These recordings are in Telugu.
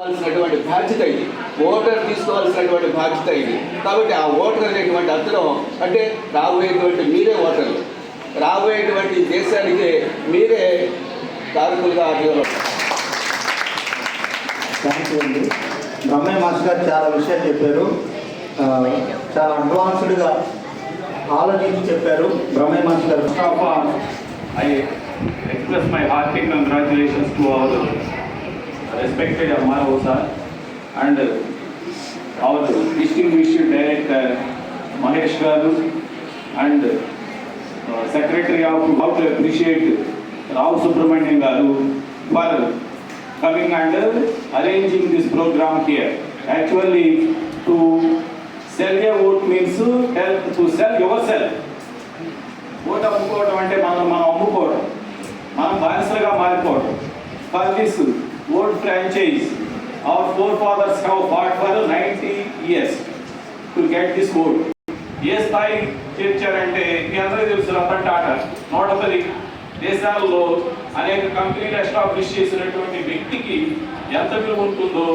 తీసుకోవాల్సినటువంటి బాధ్యత ఇది. ఓటర్ తీసుకోవాల్సినటువంటి బాధ్యత ఇది. కాబట్టి ఆ ఓటర్ అనేటువంటి అర్థం అంటే రాబోయేటువంటి మీరే ఓటర్లు. రాబోయేటువంటి దేశానికి మీరే కారకులుగా థ్యాంక్ యూ అండి. బ్రహ్మయ్య మాస్టర్ గారు చాలా విషయాలు చెప్పారు. చాలా అడ్వాన్స్డ్గా ఆలోచించి చెప్పారు బ్రహ్మయ్య మాస్టర్ గారు. I express my hearty congratulations to our respected Amaro sir and our distinguished director Mahesh Garu and uh, Secretary of how to appreciate Rao Subramanian Garu for coming and arranging this program here. Actually, to sell a vote means help to sell yourself. Vote అమ్ముకోవడం అంటే మనం మనం అమ్ముకోవడం మనం బానిసలుగా మారిపోవడం for this vote franchise our forefathers have fought for ninety years to get this vote ఏ స్థాయి చేర్చారంటే మీ అందరికీ తెలుసు రతన్ టాటా. నూట పది దేశాల్లో అనేక కంపెనీలు ఎస్టాబ్లిష్ చేసినటువంటి వ్యక్తికి ఎంత విలువ ఉంటుందో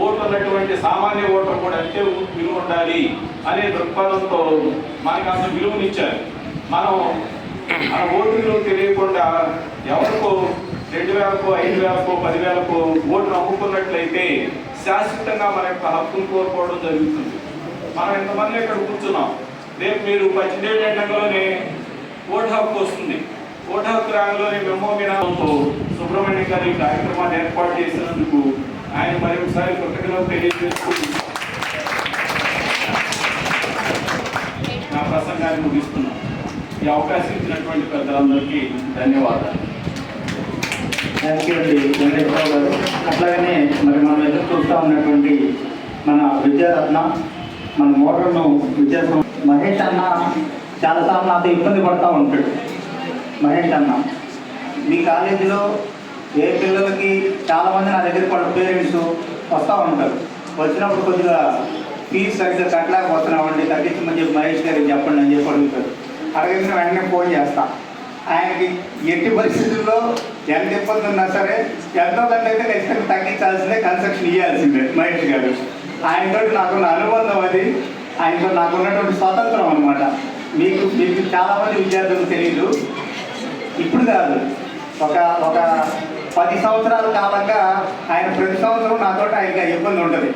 ఓటు ఉన్నటువంటి సామాన్య ఓటర్ కూడా అంతే విలువ ఉండాలి అనే దృక్పథంతో మనకు అంత విలువనిచ్చారు. మనం మన ఓటు విలువ తెలియకుండా ఎవరికో రెండు వేలకు ఐదు వేలకు పదివేలకు ఓటు నమ్ముకున్నట్లయితే శాశ్వతంగా మన యొక్క హక్కును కోరుకోవడం జరుగుతుంది. మనం ఇంతమంది ఇక్కడ కూర్చున్నాం. రేపు మీరు పద్దెనిమిది ఎండంలోనే ఓటు హక్కు వస్తుంది. ఓటు హక్కు రాగంలోనే మెమో వినాలంతో సుబ్రహ్మణ్యం గారి కార్యక్రమాన్ని ఏర్పాటు చేసినందుకు ఆయన మరి ఒకసారి కృతజ్ఞతలు తెలియజేసుకుంటూ నా ప్రసంగాన్ని ముగిస్తున్నాను. ఈ అవకాశం ఇచ్చినటువంటి పెద్దలందరికీ ధన్యవాదాలు. థ్యాంక్ యూ అండి. వెంకటేశ్వరరావు గారు. అట్లాగనే మరి మనం ఎదురు చూస్తూ ఉన్నటువంటి మన విద్యారత్న మన మోటార్ను విద్యా మహేష్ అన్న చాలాసార్లు నాతో ఇబ్బంది పడుతూ ఉంటాడు. మహేష్ అన్న మీ కాలేజీలో ఏ పిల్లలకి చాలామంది నా దగ్గర వాళ్ళ పేరెంట్స్ వస్తూ ఉంటారు. వచ్చినప్పుడు కొద్దిగా ఫీజు సరిగ్గా కట్టలేకపోతున్నామండి. తగ్గించమని చెప్పి మహేష్ గారికి చెప్పండి అని చెప్పి అడుగుతారు. అడగంగానే వెంటనే ఫోన్ చేస్తాను ఆయనకి ఎట్టి పరిస్థితుల్లో ఎంత ఇబ్బంది ఉన్నా సరే ఎంతో కొంత అయితే ఖచ్చితంగా తగ్గించాల్సిందే కన్స్ట్రక్షన్ ఇవ్వాల్సిందే మహేష్ గారు. ఆయనతో నాకున్న అనుబంధం అది. ఆయనతో నాకున్నటువంటి స్వాతంత్రం అనమాట మీకు మీకు చాలామంది విద్యార్థులకు తెలియదు ఇప్పుడు కాదు. ఒక ఒక పది సంవత్సరాల కాలంగా ఆయన ప్రతి సంవత్సరం నాతో ఆయనకి ఇబ్బంది ఉంటుంది.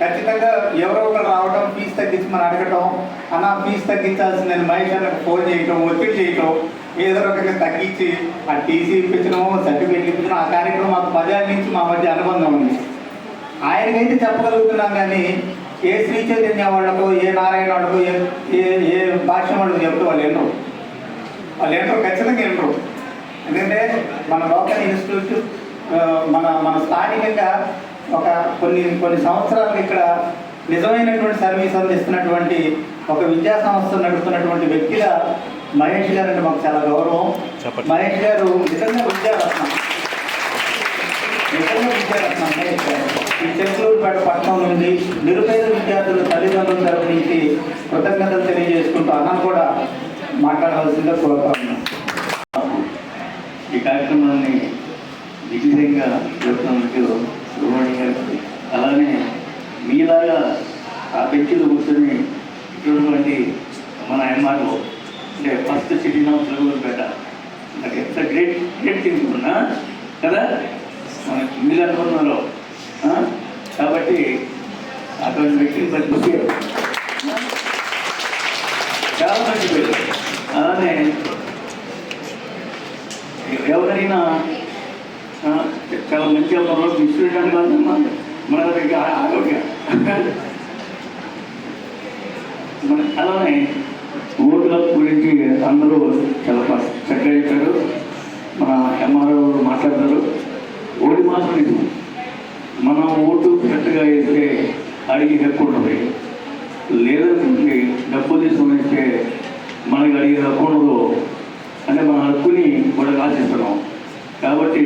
ఖచ్చితంగా ఎవరో ఒకరు రావడం ఫీజు తగ్గించమని అడగటం అన్న ఫీజు తగ్గించాల్సిందని మహేష్ అన్నకు ఫోన్ చేయటం ఒత్తిడి చేయటం ఏదో రకంగా తగ్గించి ఆ టీసీ ఇప్పించడం సర్టిఫికేట్ ఇప్పించడం ఆ కార్యక్రమం మాకు పదేళ్ళ నుంచి మా మధ్య అనుబంధం ఉంది. ఆయనకైతే చెప్పగలుగుతున్నాం కానీ ఏ శ్రీ చైతన్య వాళ్ళకో ఏ నారాయణ వాళ్ళకో ఏ ఏ ఏ భాష వాళ్ళకు చెప్తే వాళ్ళు వినరు. వాళ్ళు ఏంటో ఖచ్చితంగా వినరు. ఎందుకంటే మన లోకల్ ఇన్స్టిట్యూట్ మన మన స్థానికంగా ఒక కొన్ని కొన్ని సంవత్సరాలు ఇక్కడ నిజమైనటువంటి సర్వీస్ అందిస్తున్నటువంటి ఒక విద్యా సంస్థ నడుపుతున్నటువంటి వ్యక్తిగా మహేష్ గారు అంటే మాకు చాలా గౌరవం. మహేష్ గారు నిజంగా విద్యారత్నం. నిజంగా విద్యారత్నం మహేష్ గారు. ఈ చెంగళూరుపేట పట్టణం నుండి నిరుపేద విద్యార్థుల తల్లిదండ్రుల తరపు నుంచి కృతజ్ఞతలు తెలియజేసుకుంటూ అన్నను కూడా మాట్లాడవలసిందిగా కోరుతా ఈ కార్యక్రమాన్ని దిగ్విజయంగా జరుపుతున్నందుకు సుబ్రహ్మణ్యం గారికి అలానే మీలాగా ఆ బెంచీలో కూర్చొని ఇటువంటి మన ఎంఆర్ఓ అంటే ఫస్ట్ సిటీ నా సులభపేట నాకు ఎంత గ్రేట్ గ్రేట్ థింగ్ ఉన్నా కదా? మన మీరు అనుకున్నారు కాబట్టి అటువంటి వ్యక్తిని పరిస్థితి చాలా మంచి పేరు అలానే ఎవరైనా ఆ, చాలా మంచి వాళ్ళు ఇన్స్టిట్యూట్ కాదు మన మన దగ్గర ఆరోగ్య మన అలానే ఓటుల గురించి అందరూ చాలా ఫస్ట్ చక్కగా చెప్పారు మన ఎంఆర్ఓ మాట్లాడతారు ఓటు మాత్రం ఇది మన ఓటు కరెక్ట్గా వేస్తే అడిగి హక్కు ఉంటుంది లేదనుకుంటే డబ్బు తీసుకుని ఇస్తే మనకి అడిగే హక్కు ఉండదు అంటే మన హక్కుని వాళ్ళకి ఆశిస్తున్నాం. కాబట్టి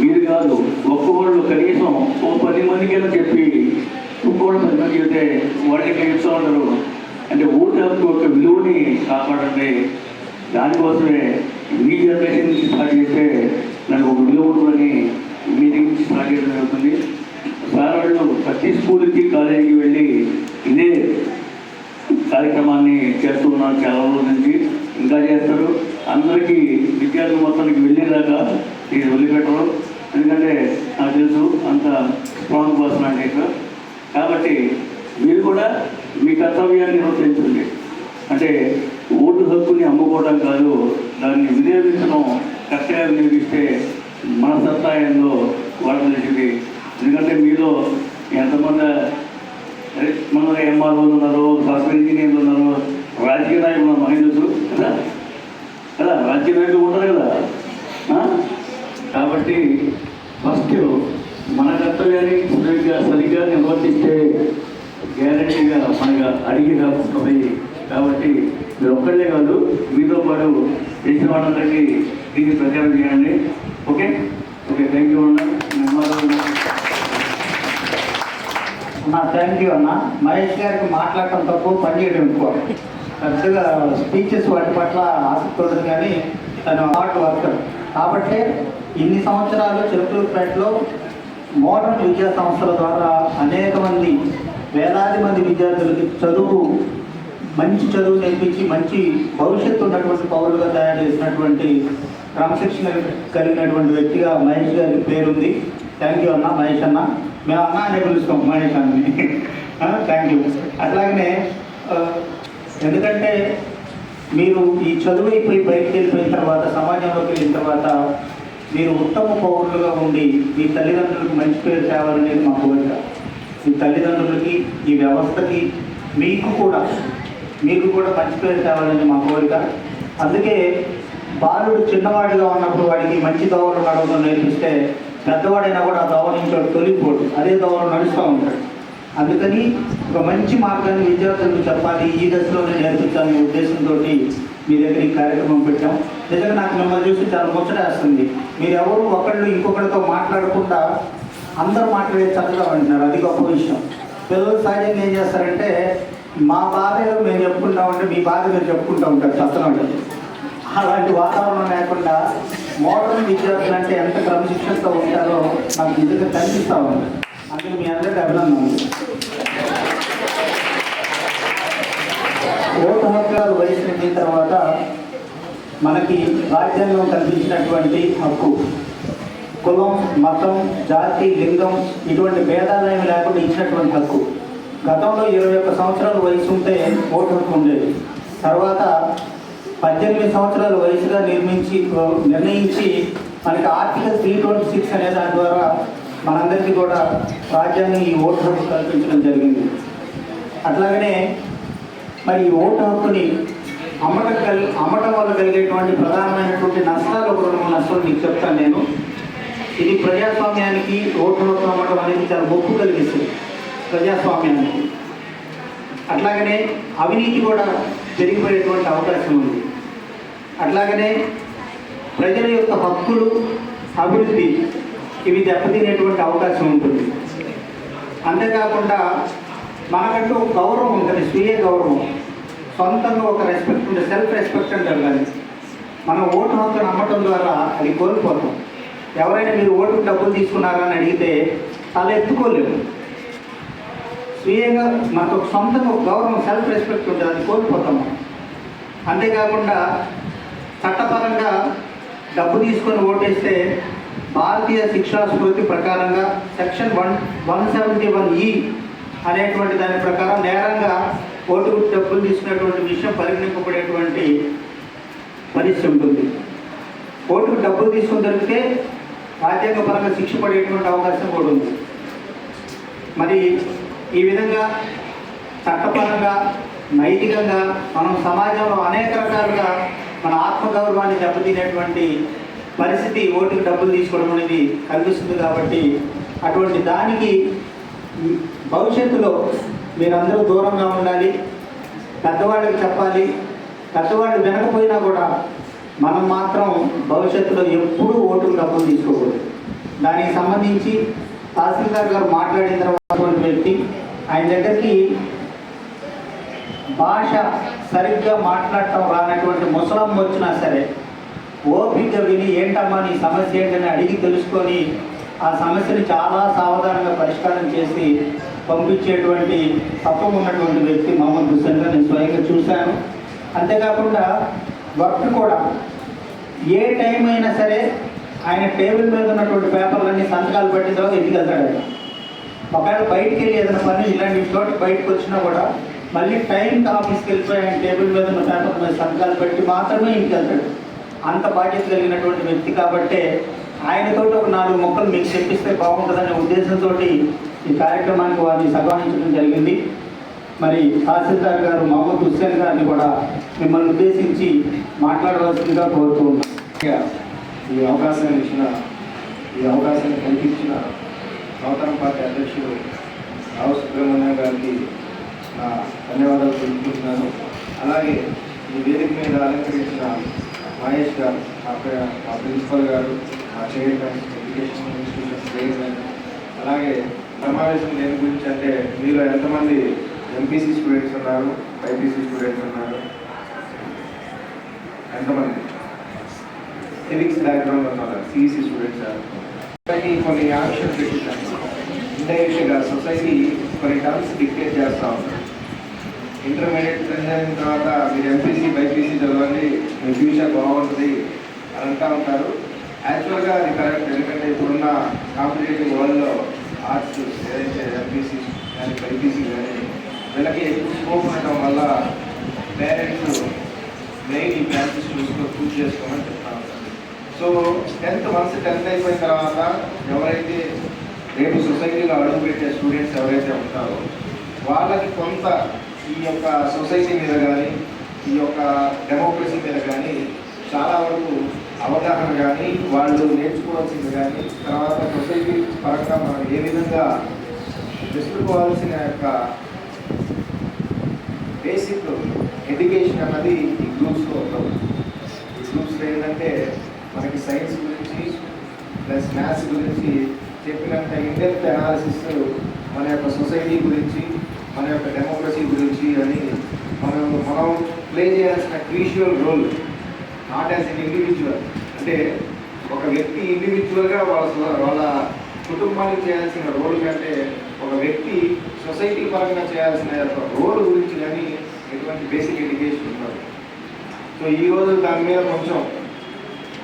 మీరు కాదు ఒక్కొక్కళ్ళు కనీసం ఓ పది మందికి వెళ్ళి చెప్పి ఇంకోటి పది మంది చెప్తే వాళ్ళకి ఇస్తూ ఉంటారు అంటే ఓటు హక్కు యొక్క విలువని కాపాడండి. దానికోసమే మీ జనరేషన్ నుంచి స్టార్ట్ చేస్తే నాకు ఒక విలువ ఉంటుందని మీ నుంచి స్టార్ట్ చేయడం జరుగుతుంది. ప్రతి స్కూల్కి కాలేజీకి వెళ్ళి ఇదే కార్యక్రమాన్ని చేస్తూ ఉన్నారు చాలా రోజుల నుంచి. ఇంకా చేస్తారు. అందరికీ విద్యార్థులు మొత్తానికి వెళ్ళేదాకా ఇది వదిలిపెట్టడం. ఎందుకంటే నాకు తెలుసు అంత స్ట్రాంగ్ పర్సన్ అంటే కాబట్టి మీరు కూడా మీ కర్తవ్యాన్ని నిర్వర్తించండి అంటే ఓటు హక్కుని అమ్ముకోవడం కాదు దాన్ని వినియోగించడం కరెక్ట్గా వినియోగిస్తే మన సత్తాయంలో ఏందో ఎందుకంటే మీలో ఎంతమంది మన ఎంఆర్ఓలు ఉన్నారు సాఫ్ట్వేర్ ఇంజనీర్లు ఉన్నారు రాజకీయ నాయకులు మహిళలు కదా కదా రాజకీయ కదా. కాబట్టి ఫస్ట్ మన కర్తవ్యాన్ని సరిగ్గా సరిగ్గా నిర్వర్తిస్తే గ్యారంటీగా మనకు అడిగి రాకుంటుంది కాబట్టి మీరు ఒక్కళ్ళే కాదు మీతో పాటు చేసిన వాళ్ళందరికీ దీన్ని ప్రచారం చేయండి. ఓకే? ఓకే థ్యాంక్ యూ అన్న. అన్న. థ్యాంక్ యూ అన్న. మహేష్ గారికి మాట్లాడటం తక్కువ పని చేయడం ఎక్కువ పెద్దగా స్పీచెస్ వాటి పట్ల ఆసక్తి ఉండదు కానీ తను హార్డ్ వర్కర్ కాబట్టి ఇన్ని సంవత్సరాలు చిరుకూరుపేటలో మోడర్న్ విద్యా సంస్థల ద్వారా అనేక మంది వేలాది మంది విద్యార్థులకి చదువు మంచి చదువు నేర్పించి మంచి భవిష్యత్తు ఉన్నటువంటి పౌరులుగా తయారు చేసినటువంటి క్రమశిక్షణ కలిగినటువంటి వ్యక్తిగా మహేష్ గారి పేరుంది. థ్యాంక్ యూ అన్న మహేష్ అన్న. మేము అన్న అనే పిలుస్తాం మహేష్ అన్ని థ్యాంక్ యూ అట్లాగనే ఎందుకంటే మీరు ఈ చదువు అయిపోయి బయటకు వెళ్ళిపోయిన తర్వాత సమాజంలోకి వెళ్ళిన తర్వాత మీరు ఉత్తమ పౌరులుగా ఉండి మీ తల్లిదండ్రులకు మంచి పేరు తేవాలనేది మా కోరిక మీ తల్లిదండ్రులకి ఈ వ్యవస్థకి మీకు కూడా మీకు కూడా మంచి పేరు తేవాలని మా కోరిక అందుకే బాలుడు చిన్నవాడిగా ఉన్నప్పుడు వాడికి మంచి దోవలు నడవడం నేర్పిస్తే పెద్దవాడైనా కూడా ఆ దోవ నుంచి వాడు తొలిగిపోడు. అదే దోవలు నడుస్తూ ఉంటాడు. అందుకని ఒక మంచి మార్గాన్ని విద్యార్థులకు చెప్పాలి. ఈ దశలోనే నేర్పించాలనే ఉద్దేశంతో మీ దగ్గర ఈ కార్యక్రమం పెట్టాం. నిజంగా నాకు మిమ్మల్ని చూసి చాలా ముచ్చటేస్తుంది మీరు ఎవరు ఒకళ్ళు ఇంకొకరితో మాట్లాడకుండా అందరూ మాట్లాడే చక్కగా అంటున్నారు అది గొప్ప విషయం. పిల్లలు సహజంగా ఏం చేస్తారంటే మా బాధ ఏదో మేము చెప్పుకుంటామంటే మీ బాధ మీరు చెప్పుకుంటూ ఉంటారు చక్కగా అలాంటి వాతావరణం లేకుండా మోడర్న్ విద్యార్థులు అంటే ఎంత క్రమశిక్షణతో ఉంటారో నాకు నిజంగా కనిపిస్తూ ఉంది. అందుకే మీ అందరికీ అభినందనలు. ఓటు సంవత్సరాలు వయసు తర్వాత మనకి రాజ్యాంగం కల్పించినటువంటి హక్కు కులం మతం జాతి లింగం ఇటువంటి భేదాలేమి లేకుండా ఇచ్చినటువంటి హక్కు. గతంలో ఇరవై ఒక్క సంవత్సరాలు వయసు ఉంటే ఓటు హక్కు ఉండేది. తర్వాత పద్దెనిమిది సంవత్సరాల వయసుగా నిర్మించి నిర్ణయించి మనకి ఆర్టికల్ త్రీ ట్వంటీ సిక్స్ అనే దాని ద్వారా మనందరికీ కూడా రాజ్యాంగం ఈ ఓటు హక్కు కల్పించడం జరిగింది. అట్లాగనే మరి ఈ ఓటు హక్కుని అమ్మటం కలి అమ్మటం వల్ల కలిగేటువంటి ప్రధానమైనటువంటి నష్టాలు ఒక రెండు నష్టాలు మీకు చెప్తాను నేను. ఇది ప్రజాస్వామ్యానికి ఓటు హక్కు అమ్మటం అనేది చాలా మొక్కు కలిగిస్తుంది ప్రజాస్వామ్యానికి. అట్లాగనే అవినీతి కూడా పెరిగిపోయేటువంటి అవకాశం ఉంది. అట్లాగనే ప్రజల యొక్క హక్కులు అభివృద్ధి ఇవి దెబ్బతినేటువంటి అవకాశం ఉంటుంది. అంతేకాకుండా మనకంటూ ఒక గౌరవం ఉంటుంది స్వీయ గౌరవం. సొంతంగా ఒక రెస్పెక్ట్ ఉంటుంది సెల్ఫ్ రెస్పెక్ట్ అంటారు కానీ మనం ఓటు హక్కును నమ్మటం ద్వారా అది కోల్పోతాం. ఎవరైనా మీరు ఓటుకు డబ్బులు తీసుకున్నారా అని అడిగితే అలా ఎత్తుకోలేము స్వీయంగా మనకు ఒక సొంతంగా ఒక గౌరవం సెల్ఫ్ రెస్పెక్ట్ ఉంటుంది అది కోల్పోతాము అంతేకాకుండా చట్టపరంగా డబ్బు తీసుకొని ఓటేస్తే భారతీయ శిక్షా స్మృతి ప్రకారంగా section one one seventy one ఈ అనేటువంటి దాని ప్రకారం నేరంగా ఓటు డబ్బులు తీసుకునేటువంటి విషయం పరిగణింపబడేటువంటి పరిస్థితి ఉంటుంది. ఓటుకు డబ్బులు తీసుకుని దొరికితే రాజ్యాంగపరంగా శిక్ష పడేటువంటి అవకాశం కూడా ఉంది. మరి ఈ విధంగా చట్టపరంగా నైతికంగా మనం సమాజంలో అనేక రకాలుగా మన ఆత్మగౌరవాన్ని దెబ్బతినేటువంటి పరిస్థితి ఓటుకు డబ్బులు తీసుకోవడం అనేది కనిపిస్తుంది కాబట్టి అటువంటి దానికి భవిష్యత్తులో మీరందరూ దూరంగా ఉండాలి. పెద్దవాళ్ళకి చెప్పాలి. పెద్దవాళ్ళు వినకపోయినా కూడా మనం మాత్రం భవిష్యత్తులో ఎప్పుడూ ఓటుకు డబ్బులు తీసుకోకూడదు. దానికి సంబంధించి తహసీల్దార్ గారు మాట్లాడిన తర్వాత వ్యక్తి ఆయన దగ్గరికి భాష సరిగ్గా మాట్లాడటం రానటువంటి ముసలం వచ్చినా సరే ఓపిక విని ఏంటమ్మా నీ సమస్య ఏంటని అడిగి తెలుసుకొని ఆ సమస్యని చాలా సావధానంగా పరిష్కారం చేసి పంపించేటువంటి తత్వం ఉన్నటువంటి వ్యక్తి మహమ్మద్ హుస్సేన్గా నేను స్వయంగా చూశాను. అంతేకాకుండా వర్క్ కూడా. ఏ టైం అయినా సరే ఆయన టేబుల్ మీద ఉన్నటువంటి పేపర్లన్నీ సంతకాలు పెట్టిన తర్వాత ఇంటికి వెళ్తాడు ఆయన. ఒకవేళ బయటికి వెళ్ళి ఏదైనా పని ఇలాంటి చోటు బయటకు వచ్చినా కూడా మళ్ళీ టైంకి ఆఫీస్కి వెళ్ళిపోయి ఆయన టేబుల్ మీద ఉన్న పేపర్ మీద సంతకాలు పెట్టి మాత్రమే ఇంటికి వెళ్తాడు. అంత బాధ్యత కలిగినటువంటి వ్యక్తి కాబట్టే ఆయనతో ఒక నాలుగు మొక్కలు మీకు చెప్పిస్తే బాగుంటుందనే ఉద్దేశంతో ఈ కార్యక్రమానికి వారిని సన్మానించడం జరిగింది. మరి తహసీల్దార్ గారు మహమ్మద్ హుస్సేన్ గారిని కూడా మిమ్మల్ని ఉద్దేశించి మాట్లాడవలసిందిగా కోరుతూ ఉన్నాం. ఈ అవకాశాన్ని ఇచ్చిన ఈ అవకాశాన్ని కల్పించిన నూతన పార్టీ అధ్యక్షుడు రావు సుబ్రహ్మణ్యం గారికి నా ధన్యవాదాలు తెలుపుకుంటున్నాను. అలాగే ఈ వేదిక మీద అలంకరించిన మహేష్ గారు మా ప్రిన్సిపల్ గారు మా చైర్మన్ ఎడ్యుకేషన్ ఇన్స్టిట్యూషన్ చైర్మన్ అలాగే సమావేశం దేని గురించి అంటే మీలో ఎంతమంది ఎంపీసీ స్టూడెంట్స్ ఉన్నారు బైపీసీ స్టూడెంట్స్ ఉన్నారు? ఎంతమంది? సివిక్స్ బ్యాక్గ్రౌండ్ ఉన్నారు సిఈసీ స్టూడెంట్స్ సొసైటీ కొన్ని యాక్షన్స్ పెట్టిందండి. ఇండైరెక్ట్గా సొసైటీ కొన్ని టర్మ్స్ డిక్టేట్ చేస్తూ ఉంటారు ఇంటర్మీడియట్ అయిన తర్వాత మీరు ఎంపీసీ బైపీసీ చదవండి మీ ఫ్యూచర్ బాగుంటుంది అని అంటూ ఉంటారు. యాక్చువల్గా అది కరెక్ట్. ఎందుకంటే ఇప్పుడున్న కాంపిటేటివ్ వరల్డ్లో ఆర్ట్స్ ఏదైతే ఎంపీసీ కానీ బైపీసీ కానీ వీళ్ళకి ఎక్కువ స్కోప్ ఉండటం వల్ల పేరెంట్స్ మెయిన్ ఈ బ్రాంచెస్ చూసుకో పూజ చేసుకోమని చెప్తా ఉంటారు సో టెన్త్ వన్స్ టెన్త్ అయిపోయిన తర్వాత ఎవరైతే రేపు సొసైటీలో అడుగుపెట్టే స్టూడెంట్స్ ఎవరైతే ఉంటారో వాళ్ళకి కొంత ఈ యొక్క సొసైటీ మీద కానీ ఈ యొక్క డెమోక్రసీ మీద కానీ చాలా వరకు అవగాహన కానీ వాళ్ళు నేర్చుకోవాల్సింది కానీ తర్వాత సొసైటీ పరంగా మనం ఏ విధంగా తెలుసుకోవాల్సిన యొక్క బేసిక్ ఎడ్యుకేషన్ అన్నది ఈ గ్రూప్స్లో ఉంటుంది ఈ గ్రూప్స్లో ఏంటంటే మనకి సైన్స్ గురించి ప్లస్ మ్యాథ్స్ గురించి చెప్పినంత ఇండెప్త్ అనాలిసిస్ మన యొక్క సొసైటీ గురించి మన యొక్క డెమోక్రసీ గురించి అని మనం మనం ప్లే చేయాల్సిన crucial role not as an individual అంటే ఒక వ్యక్తి ఇండివిజువల్గా వాళ్ళ వాళ్ళ కుటుంబానికి చేయాల్సిన రోల్ కంటే ఒక వ్యక్తి సొసైటీ పరంగా చేయాల్సిన యొక్క రోల్ గురించి కానీ ఎటువంటి బేసిక్ ఎడ్యుకేషన్ ఉండదు. సో ఈరోజు దాని మీద కొంచెం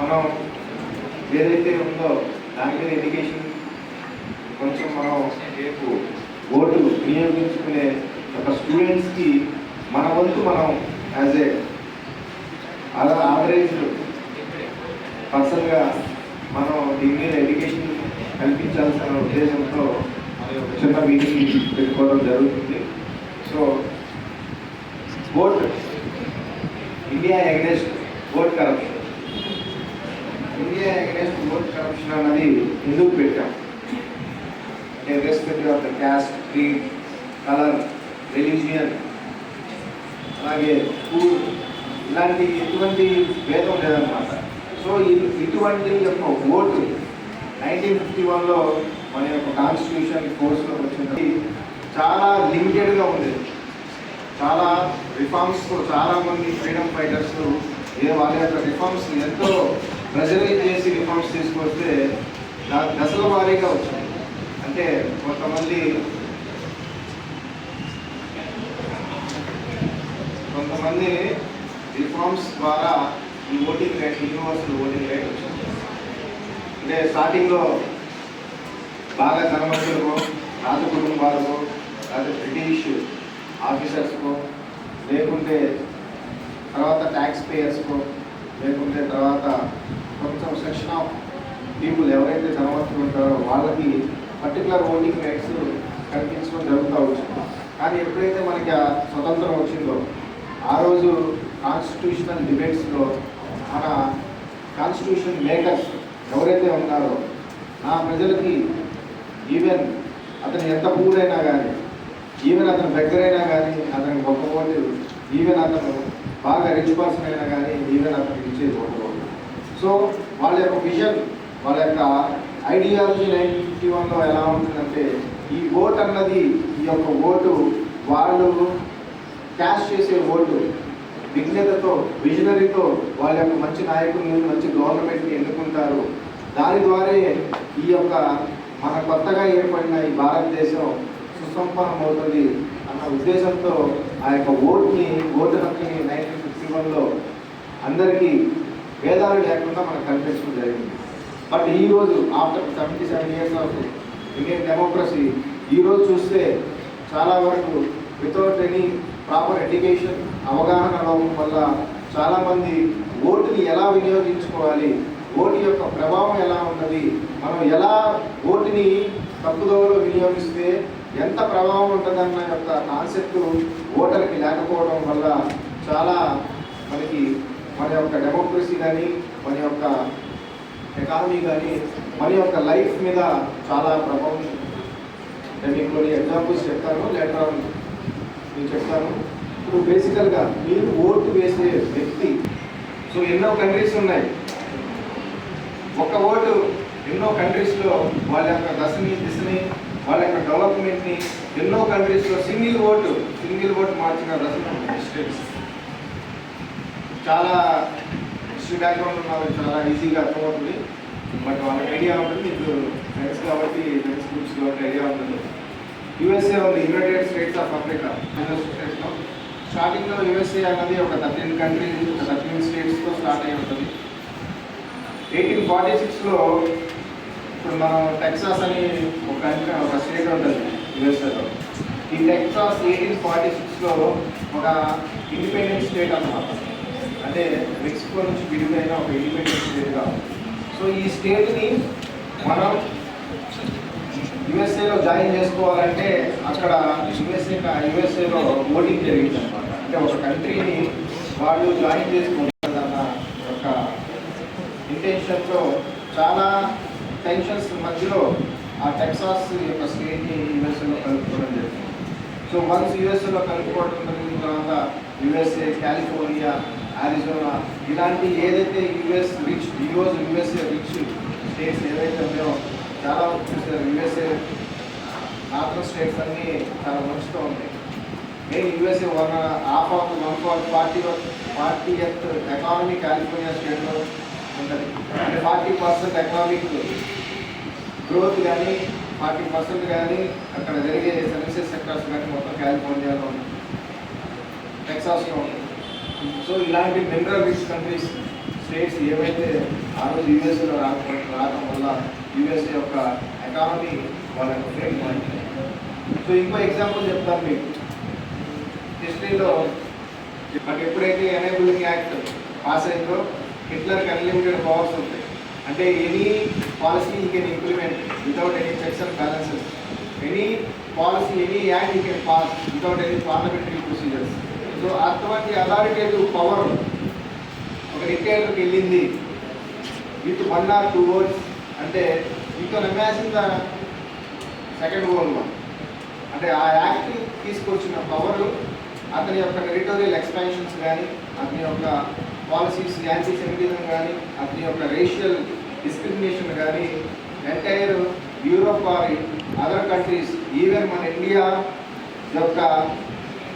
మనం ఏదైతే ఉందో దాని మీద ఎడ్యుకేషన్ కొంచెం మనం రేపు ఓటు వినియోగించుకునే ఒక స్టూడెంట్స్కి మన వంతు మనం యాజ్ ఏ అలా ఆవరేజ్ పర్సన్గా మనం దీని మీద ఎడ్యుకేషన్ కల్పించాల్సిన ఉద్దేశంతో చిన్న మీటింగ్ పెట్టుకోవడం జరుగుతుంది. So vote India against vote corruption. India against vote corruption అన్నది ఎందుకు పెట్టాం? అంటే respect of the caste creed colour religion అలాగే ఫుడ్ ఇలాంటి ఎటువంటి భేదం లేదనమాట సో ఇటువంటి యొక్క ఓటు నైన్టీన్ ఫిఫ్టీ వన్లో మన యొక్క కాన్స్టిట్యూషన్ కోర్సులో వచ్చింది చాలా లిమిటెడ్గా ఉండేది. చాలా రిఫార్మ్స్ చాలా మంది ఫ్రీడమ్ ఫైటర్స్ ఏ వాళ్ళ యొక్క రిఫార్మ్స్ ఎంతో ప్రెజరైజ్ చేసి రిఫార్మ్స్ తీసుకొస్తే దశల వారీగా వచ్చాయి. అంటే కొంతమంది కొంతమంది రిఫార్మ్స్ ద్వారా ఈ voting rate universal voting rate వచ్చింది. అంటే స్టార్టింగ్లో బాగా ధనవంతులకు రాజ కుటుంబాలకు లేదా బ్రిటిష్ ఆఫీసర్స్కో లేకుంటే తర్వాత ట్యాక్స్ పేయర్స్కు లేకుంటే తర్వాత కొంచెం సెక్షన్ ఆఫ్ పీపుల్ ఎవరైతే ధనవంతులు ఉంటారో వాళ్ళకి పర్టికులర్ ఓటింగ్ రైట్స్ కల్పించడం జరుగుతూ వచ్చింది. కానీ ఎప్పుడైతే మనకి ఆ స్వతంత్రం వచ్చిందో ఆ రోజు కాన్స్టిట్యూషనల్ డిబేట్స్లో మన కాన్స్టిట్యూషన్ మేకర్స్ ఎవరైతే ఉన్నారో ఆ ప్రజలకి ఈవెన్ అతను ఎంత పూడైనా కానీ ఈవెన్ అతను దగ్గరైనా కానీ అతనికి గొప్ప ఈవెన్ అతను బాగా రిచ్ పర్సన్ అయినా కానీ ఈవెన్ అతనికి ఇచ్చేది గొప్ప సో వాళ్ళ యొక్క విజన్ వాళ్ళ యొక్క ఐడియాలజీ నైన్టీ ఫిఫ్టీ వన్లో ఎలా ఉంటుందంటే ఈ ఓట్ అన్నది ఈ యొక్క ఓటు వాళ్ళు క్యాష్ చేసే ఓటు విజ్ఞతతో విజనరీతో వాళ్ళ యొక్క మంచి నాయకులను మంచి గవర్నమెంట్ని ఎన్నుకుంటారు. దాని ద్వారా ఈ యొక్క మన కొత్తగా ఏర్పడిన ఈ భారతదేశం సుసంపన్నం అవుతుంది అన్న ఉద్దేశంతో ఆ యొక్క ఓటుని ఓటు హక్కుని నైన్టీన్ ఫిఫ్టీ వన్లో అందరికీ భేదాలు లేకుండా మనకు కనిపించడం జరిగింది. బట్ ఈ రోజు after seventy seven years of Indian democracy ఈరోజు చూస్తే చాలా వరకు వితౌట్ ప్రాపర్ ఎడ్యుకేషన్ అవగాహన రావడం వల్ల చాలామంది ఓటుని ఎలా వినియోగించుకోవాలి ఓటు యొక్క ప్రభావం ఎలా ఉన్నది మనం ఎలా ఓటుని తప్పుదోవలో వినియోగిస్తే ఎంత ప్రభావం ఉంటుందన్న యొక్క కాన్సెప్ట్ ఓటర్కి లేకపోవడం వల్ల చాలా మనకి మన యొక్క డెమోక్రసీ కానీ మన యొక్క ఎకానమీ కానీ మన యొక్క లైఫ్ మీద చాలా ప్రభావం నేను మీకు ఎగ్జాంపుల్స్ చెప్తాను లెటర్ నేను చెప్తాను. ఇప్పుడు బేసికల్గా మీరు ఓటు వేసే వ్యక్తి సో ఎన్నో కంట్రీస్ ఉన్నాయి. ఒక ఓటు ఎన్నో కంట్రీస్లో వాళ్ళ యొక్క దశని దిశని వాళ్ళ యొక్క డెవలప్మెంట్ని ఎన్నో కంట్రీస్లో సింగిల్ ఓటు సింగిల్ ఓటు మార్చిన దశను స్టేట్స్ చాలా హిస్టరీ బ్యాక్గ్రౌండ్ ఉన్న చాలా ఈజీగా అర్థమవుతుంది. బట్ వాళ్ళకి ఐడియా ఉంటుంది. మీకు ఫ్రెండ్స్ కాబట్టి ఫ్రెండ్స్ గ్రూప్స్ కాబట్టి ఐడియా ఉంటుంది. యూఎస్ఏ ఉంది యునైటెడ్ స్టేట్స్ ఆఫ్ ఆఫ్రికా స్టేట్స్లో స్టార్టింగ్లో యూఎస్ఏ అనేది ఒక థర్టీన్ కంట్రీ ఒక థర్టీన్ స్టేట్స్తో స్టార్ట్ అయి ఉంటుంది. ఎయిటీన్ ఫార్టీ సిక్స్లో ఇప్పుడు మనం టెక్సాస్ అని ఒక కంట్రీ ఒక స్టేట్ ఉంటుంది యూఎస్ఏలో ఈ టెక్సాస్ ఎయిటీన్ ఫార్టీ సిక్స్లో ఒక ఇండిపెండెంట్ స్టేట్ అన్నమాట. అంటే మెక్సికో నుంచి విడిపోయిన ఒక ఇండిపెండెంట్ స్టేట్గా సో ఈ స్టేట్ని మనం యుఎస్ఏలో జాయిన్ చేసుకోవాలంటే అక్కడ యుఎస్ఏ యుఎస్ఏలో ఓటింగ్ జరిగింది అనమాట అంటే ఒక కంట్రీని వాళ్ళు జాయిన్ చేసుకుంటారన్న ఒక ఇంటెన్షన్తో చాలా టెన్షన్స్ మధ్యలో ఆ టెక్సాస్ యొక్క స్టేట్ని యుఎస్ఏలో కలుపుకోవడం జరిగింది. సో వన్స్ యుఎస్ఏలో కలుపుకోవడం జరిగిన తర్వాత యుఎస్ఏ కాలిఫోర్నియా ఆరిజోనా ఇలాంటి ఏదైతే యుఎస్ రిచ్ ఈరోజు యుఎస్ఏ రిచ్ స్టేట్స్ ఏదైతే ఉన్నాయో చాలా చూసారు. యుఎస్ఏ నార్థన్ స్టేట్స్ అన్నీ చాలా మంచితో ఉన్నాయి. Main USA one half of one forty forty forty ఎత్ ఎకానమీ కాలిఫోర్నియా స్టేట్లో ఉంటుంది. అంటే ఫార్టీ పర్సెంట్ ఎకనామిక్ గ్రోత్ కానీ ఫార్టీ పర్సెంట్ కానీ అక్కడ జరిగే సర్వీసెస్ సెక్టర్స్ కానీ మొత్తం కాలిఫోర్నియాలో ఉంది టెక్సాస్లో ఉంది సో ఇలాంటి మినరల్ రిచ్ కంట్రీస్ స్టేట్స్ ఏవైతే ఆ రోజు యూఎస్లో రాకపోవడం రావడం వల్ల యూఎస్ఏ యొక్క ఎకానమీ వాళ్ళ యొక్క ఫ్రేమ్ పాయింట్ సో ఇంకో ఎగ్జాంపుల్ చెప్తాను మీకు. హిస్టరీలో మనకి ఎప్పుడైతే ఎనేబులింగ్ యాక్ట్ పాస్ అయిందో హిట్లర్కి అన్లిమిటెడ్ పవర్స్ ఉంటాయి. అంటే any policy he can implement without any checks and balances. Any policy any act he can pass without any parliamentary procedures so అటువంటి అథారిటేటివ్ పవర్ ఒక డిక్టేటర్కి వెళ్ళింది. With one or two words అంటే you can imagine the second world one అంటే ఆ యాక్ట్ తీసుకొచ్చిన పవర్ అతని యొక్క టెరిటోరియల్ ఎక్స్పాన్షన్స్ కానీ అతని యొక్క పాలసీస్ యాంటీ సెమిటిజం కానీ అతని యొక్క రేషియల్ డిస్క్రిమినేషన్ కానీ entire Europe or other countries even మన ఇండియా యొక్క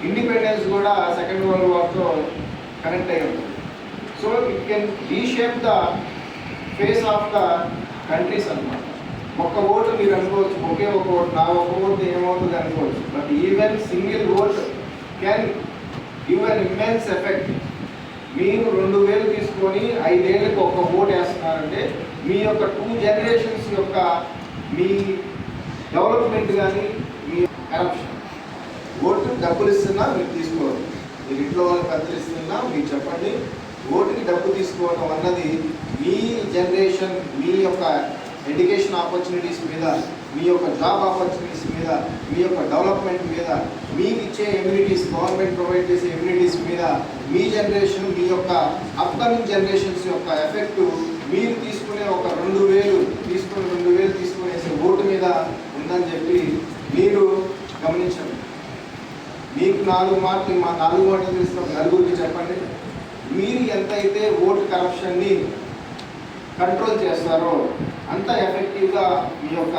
ఇండిపెండెన్స్ కూడా సెకండ్ వరల్డ్ వార్తో కనెక్ట్ అయి ఉంటుంది. So it can reshape the face of the countries అనమాట ఒక్క ఓటు మీరు అనుకోవచ్చు ఒకే ఒక ఓటు నా ఒక ఓటు ఏమవుతుంది అనుకోవచ్చు. But even single vote can give an immense effect మీరు రెండు వేలు తీసుకొని ఐదేళ్ళకి ఒక ఓటు వేస్తున్నారంటే మీ యొక్క టూ జనరేషన్స్ యొక్క మీ డెవలప్మెంట్ కానీ మీ కరప్షన్ ఓటు డబ్బులు ఇస్తున్నా మీరు తీసుకోవద్దు మీరు ఇంట్లో వాళ్ళకి పెద్దలు ఇస్తున్నా మీరు చెప్పండి ఓటుకి డబ్బు తీసుకోవడం అన్నది మీ జనరేషన్ మీ యొక్క ఎడ్యుకేషన్ ఆపర్చునిటీస్ మీద మీ యొక్క జాబ్ ఆపర్చునిటీస్ మీద మీ యొక్క డెవలప్మెంట్ మీద మీకు ఇచ్చే ఎమ్యూనిటీస్ గవర్నమెంట్ ప్రొవైడ్ చేసే ఎమ్యూనిటీస్ మీద మీ జనరేషన్ మీ యొక్క అప్కమింగ్ జనరేషన్స్ యొక్క ఎఫెక్ట్ మీరు తీసుకునే ఒక రెండు వేలు తీసుకుని రెండు వేలు తీసుకునేసే ఓటు మీద ఉందని చెప్పి మీరు గమనించండి. మీకు నాలుగు మాటలు మా నాలుగు మాటలు తెలిసిన నలుగురికి చెప్పండి. మీరు ఎంతైతే ఓటు కరప్షన్ని కంట్రోల్ చేస్తారో అంత ఎఫెక్టివ్గా మీ యొక్క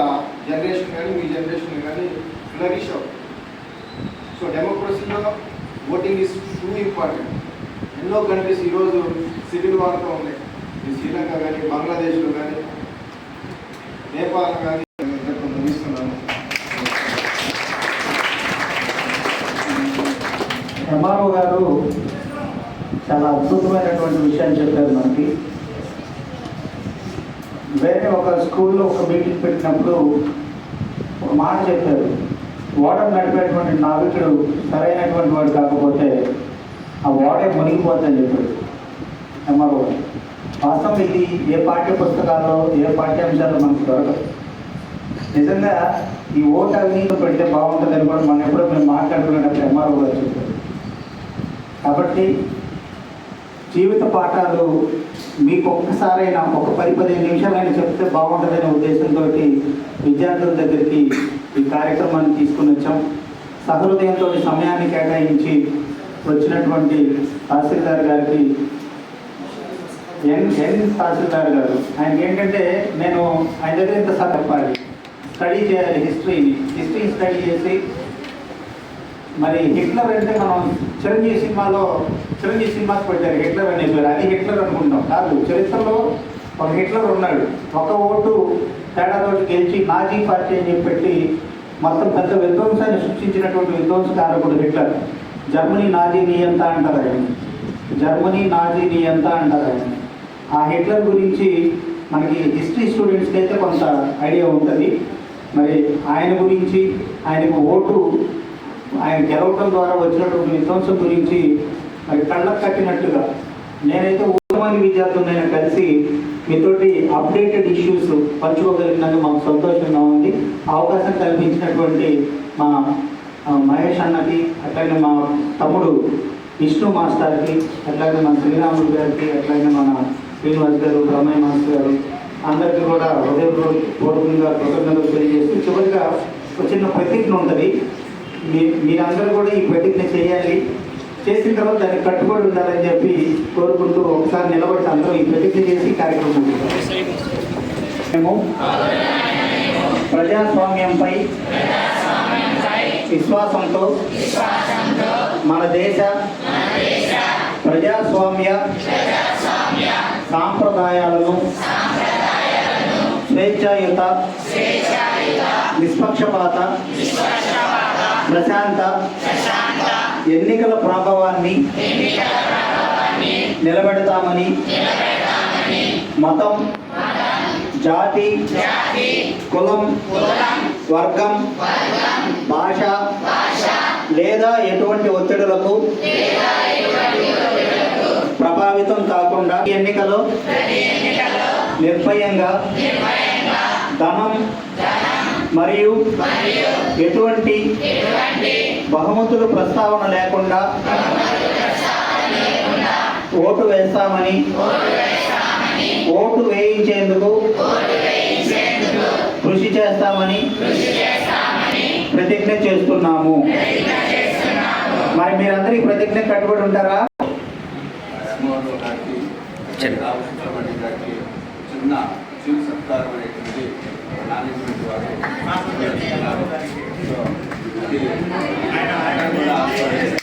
జనరేషన్ కానీ మీ జనరేషన్ కానీ ఫ్లరిష్ అవుతుంది. సో డెమోక్రసీలో ఓటింగ్ ఇస్ టూ ఇంపార్టెంట్. ఎన్నో కంట్రీస్ ఈరోజు సివిల్ వార్తో ఉన్నాయి. ఈ శ్రీలంక కానీ బంగ్లాదేశ్లో కానీ నేపాల్ కానీ ముగిస్తున్నాను ఎంఆర్ఓ గారు చాలా అద్భుతమైనటువంటి విషయాన్ని చెప్పారు మనకి. వేరే ఒక స్కూల్లో ఒక మీటింగ్ పెట్టినప్పుడు ఒక మాట చెప్పారు. ఓడర్ నడిపేటువంటి నావికుడు సరైనటువంటి వాడు కాకపోతే ఆ ఓడే మునిగిపోతుందని చెప్పాడు. ఎంఆర్ఓ వన్ వాస్తవం ఇది ఏ పాఠ్య పుస్తకాల్లో ఏ పాఠ్యాంశాల్లో మనకు దొరకదు. నిజంగా ఈ ఓటు అవినీతి పెడితే బాగుంటుందని కూడా మనం ఎప్పుడో మేము మాట్లాడుకునేటప్పుడు ఎంఆర్ఓ గారు చెప్పారు. కాబట్టి జీవిత పాఠాలు మీకు ఒక్కసారైనా ఒక పది పదిహేను నిమిషాలైనా చెప్తే బాగుంటుందనే ఉద్దేశంతో విద్యార్థుల దగ్గరికి ఈ కార్యక్రమాన్ని తీసుకుని వచ్చాం సహృదయంతో సమయాన్ని కేటాయించి వచ్చినటువంటి తహసీల్దార్ గారికి ఎన్ ఎన్ తహసీల్దార్ గారు ఆయన ఏంటంటే నేను ఆయన దగ్గర ఇంత సార్ చెప్పాలి. స్టడీ చేయాలి హిస్టరీని. హిస్టరీ స్టడీ చేసి మరి హిట్లర్ అంటే మనం చిరంజీవి సినిమాలో చిరంజీవి సినిమాకి పెట్టారు హిట్లర్ అనే పేరు. అది హిట్లర్ అనుకుంటాం. కాదు చరిత్రలో ఒక హిట్లర్ ఉన్నాడు. ఒక ఓటు తేడాతోటి గెలిచి నాజీ పార్టీ అని చెప్పి పెట్టి మొత్తం పెద్ద విధ్వంసాన్ని సృష్టించినటువంటి విధ్వంసకారకుడు హిట్లర్. జర్మనీ నాజీ నియంత అంటారు ఆయన. జర్మనీ నాజీ నియంత అంటారు ఆయన. ఆ హిట్లర్ గురించి మనకి హిస్టరీ స్టూడెంట్స్కి అయితే కొంత ఐడియా ఉంటుంది. మరి ఆయన గురించి ఆయనకు ఓటు ఆయన గెలవటం ద్వారా వచ్చినటువంటి విధ్వంసం గురించి మరి కళ్ళకు కట్టినట్టుగా నేనైతే ఉత్తమాని విద్యార్థులైనా కలిసి మీతోటి అప్డేటెడ్ ఇష్యూస్ పంచుకోగలిగినందుకు మాకు సంతోషంగా ఉంది. అవకాశం కల్పించినటువంటి మా మహేష్ అన్నకి అట్లాగే మా తమ్ముడు విష్ణు మాస్టర్కి అట్లాగే మన శ్రీరాములు గారికి అట్లాగే మన శ్రీనివాస్ గారు రమయ్య మాస్టర్ గారు అందరికీ కూడా హృదయపూర్వకంగా కృతజ్ఞతలు తెలియజేస్తూ చివరిగా ఒక చిన్న ప్రతిజ్ఞ ఉంటుంది. మీ మీరందరూ కూడా ఈ ప్రతిజ్ఞ చేయాలి. చేసిన తర్వాత దానికి కట్టుబడి ఉండాలని చెప్పి కోరుకుంటూ ఒకసారి నిలబడి అందరూ ఈ ప్రతిజ్ఞ చేసి కార్యక్రమం మేము ప్రజాస్వామ్యంపై విశ్వాసంతో మన దేశ ప్రజాస్వామ్య సాంప్రదాయాలను స్వేచ్ఛాయుత నిష్పక్షపాత ప్రశాంత. ఎన్నికల ప్రభావాన్ని నిలబెడతామని మతం జాతి కులం వర్గం భాష లేదా ఎటువంటి ఒత్తిడులకు ప్రభావితం కాకుండా ఎన్నికలో నిర్భయంగా ధనం మరియు ఎటువంటి బహుమతులు ప్రస్తావన లేకుండా ఓటు వేస్తామని ఓటు వేయించేందుకు కృషి చేస్తామని ప్రతిజ్ఞ చేస్తున్నాము. మరి మీరందరూ ఈ ప్రతిజ్ఞ కట్టుబడి ఉంటారా? చిన్న చిరు సత్కారం మేనేజ్మెంట్ వారు ఆయన ఆయన కూడా